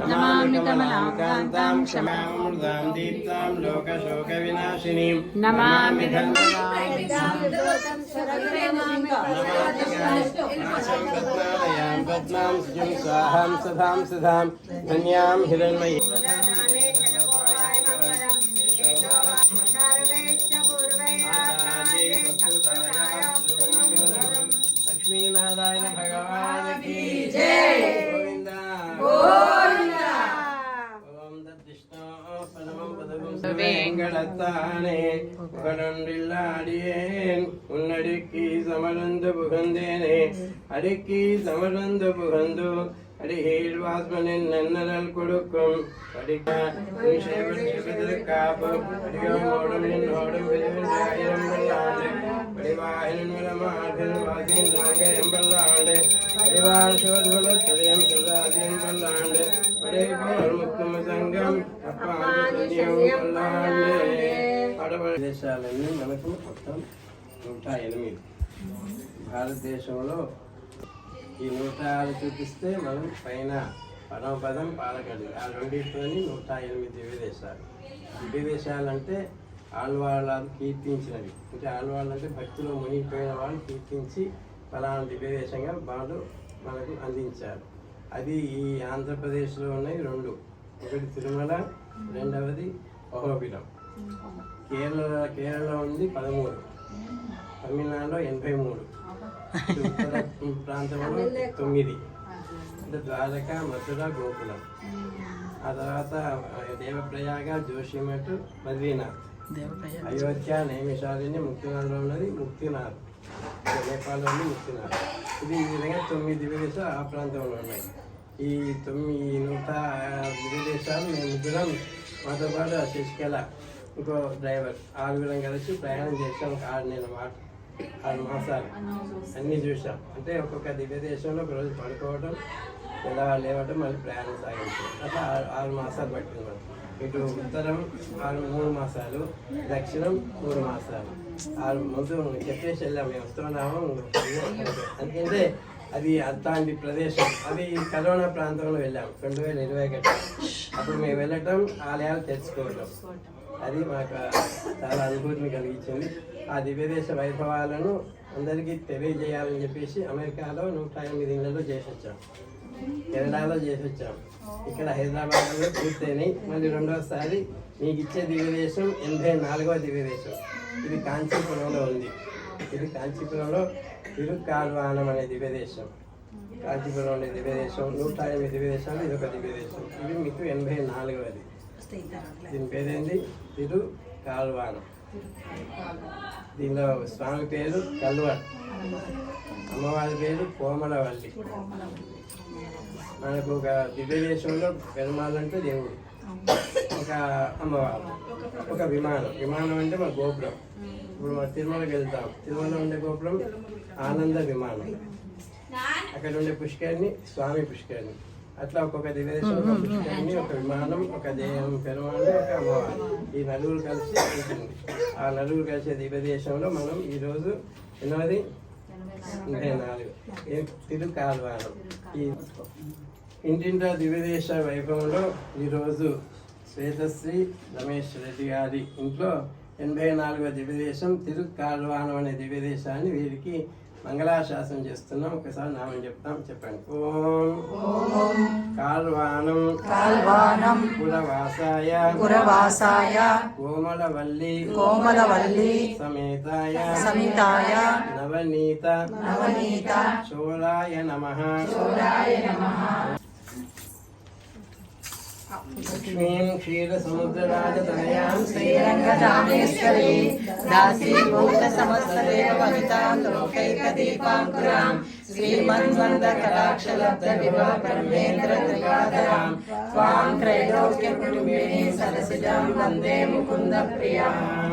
నమామి కమలాకాంతాం క్షమామృతాం దీప్తాం లోకశోక వినాశినీం నమామి పద్మాం సుజం స్వాహాం సదాం సదాం ధన్యాం హిరణ్మయీ లక్ష్మీనారాయణ భగవ வேங்கடத்தானே உகடொன்றில்லாடியேன் உன்னடுக்கி சமர்ந்து புகந்தேனே அடுக்கி சமர்ந்து புகந்து அடிகீழ் வாஸ்மனின் நன்னரல் கொடுக்கும். படிக்க காப்பும் அடியோடும் நின்னோடும் దేశాలన్నీ మనకు మొత్తం నూట ఎనిమిది. భారతదేశంలో ఈ నూట ఆరు చూపిస్తే మనం పైన పరమపదం పాలకడు ఆ రెండింటిలోని నూట ఎనిమిది దివ్య దేశాలు. దివ్య దేశాలు అంటే ఆళ్వాళ్ళ కీర్తించినవి. అంటే ఆళ్వాళ్ళు అంటే భక్తిలో మునిగిపోయిన వాళ్ళని కీర్తించి ఫలానా దివ్యదేశంగా వాళ్ళు మనకు అందించారు. అది ఈ ఆంధ్రప్రదేశ్లో ఉన్నాయి రెండు. ఒకటి తిరుమల రెండవది అహోబిలం కేరళ కేరళ ఉంది పదమూడు. తమిళనాడులో ఎనభై మూడు. ఉత్తర ప్రాంతంలో తొమ్మిది. అంటే ద్వారక మధుర గోకులం. ఆ తర్వాత దేవప్రయాగ జోషిమఠ్ బద్రీనాథ్. అయోధ్య నైమిషారణ్య ముక్తినాథ్లో ఉన్నది ముక్తినాథ్ నేపాల్లో ఉంది ముక్తినాథ్. ఇది ఈ విధంగా తొమ్మిది దివ్యదేశాలు ఆ ప్రాంతంలో ఉన్నాయి. ఈ తొమ్మిది నూట దివ్య మేము ముగ్గురం మాతో పాటు శశికళ ఇంకో డ్రైవర్. ఆరుగురం కలిసి ప్రయాణం చేసాం ఒక నేను మాట. మాసాలు అన్నీ చూసాం. అంటే ఒక్కొక్క దివ్య దేశంలో ఒక రోజు పడుకోవడం ఎలా లేవటం మళ్ళీ ప్రయాణం సాగించడం అట్లా ఆరు ఆరు మాసాలు పట్టింది మనం ఇటు ఉత్తరం ఆరు మూడు మాసాలు దక్షిణం మూడు మాసాలు. ఆరు ముందు చెప్పేసి వెళ్ళాం. మేము వస్తున్నాము ఎందుకంటే అది అట్లాంటి ప్రదేశం. అది కరోనా ప్రాంతంలో వెళ్ళాం. రెండు వేల ఇరవై ఒకటి. అప్పుడు మేము వెళ్ళటం ఆలయాలు తెచ్చుకోవటం అది మాకు చాలా అనుభూతిని కలిగించింది. ఆ దివ్యదేశ వైభవాలను అందరికీ తెలియజేయాలని చెప్పేసి అమెరికాలో నూట ఎనిమిది ఇళ్ళలో చేసి వచ్చాం కేరళలో చేసి వచ్చాం ఇక్కడ హైదరాబాద్లో పూర్తయినాయి. మళ్ళీ రెండవసారి మీకు ఇచ్చే దివ్యదేశం ఎనభై నాలుగవ దివ్యదేశం. ఇది కాంచీపురంలో ఉంది. ఇది కాంచీపురంలో తిరుకాల్వానం అనే దివ్యదేశం. కాంచీపురం అనే దివ్యదేశం నూట ఎనిమిది దివ్యదేశాలు ఇది ఒక దివ్యదేశం. ఇది మీకు ఎనభై నాలుగవది దీని పేరేంటి తిరు కాల్వాన. దీనిలో స్వామి పేరు కల్వర్ అమ్మవారి పేరు కోమలవల్లి. మనకు ఒక దివ్యదేశంలో పెరుమాలంటే దేవుడు. ఒక అమ్మవారు. ఒక విమానం. విమానం అంటే మన గోపురం. ఇప్పుడు మన తిరుమలకి వెళ్తాం. తిరుమల ఉండే గోపురం ఆనంద విమానం. అక్కడ ఉండే పుష్కరిణి స్వామి పుష్కరిణి. అట్లా ఒక్కొక్క దివ్యదేశం ఒక పుష్కరిణి ఒక విమానం ఒక దేహం పెరుమాళం ఒక అమ్మవారు. ఈ నలుగురు కలిసి ఉంటుంది. ఆ నలుగురు కలిసే దివ్యదేశంలో మనం ఈరోజు ఎన్నోది? ఎనభై నాలుగు. తిరుకాల్వానం ఈ ఇంటింటా దివ్యదేశ వైభవంలో ఈరోజు శ్వేతశ్రీ రమేష్ రెడ్డి గారి ఇంట్లో ఎనభై నాలుగవ దివ్యదేశం తిరుకాల్వానం అనే దివ్యదేశాన్ని వీరికి మంగళాశాసనం చేస్తున్నాం. ఒకసారి నామని చెప్తాం. చెప్పండి. ఓం కాల్వానం కాల్వానం పురవాసాయ పురవాసాయ కోమలవల్లి కోమలవల్లి సమేతాయ సమితాయ నవనీత నవనీత చోళాయ నమ లక్ష్మీం క్షీరసముద్రరాజతనయాం శ్రీరంగదామేశ్వరి దాసీభూత సమస్తదేవ వనితాం లోకైక దీపాంకురాం శ్రీమన్వంద కటాక్షలబ్ధ విభవ పరమేంద్ర త్రిగాధరాం త్వాం త్రైలోక్య కుటుంబిని సరసిజాం వందే ముకుంద ప్రియాం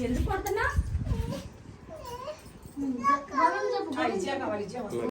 ఎందుకు పడుతున్నా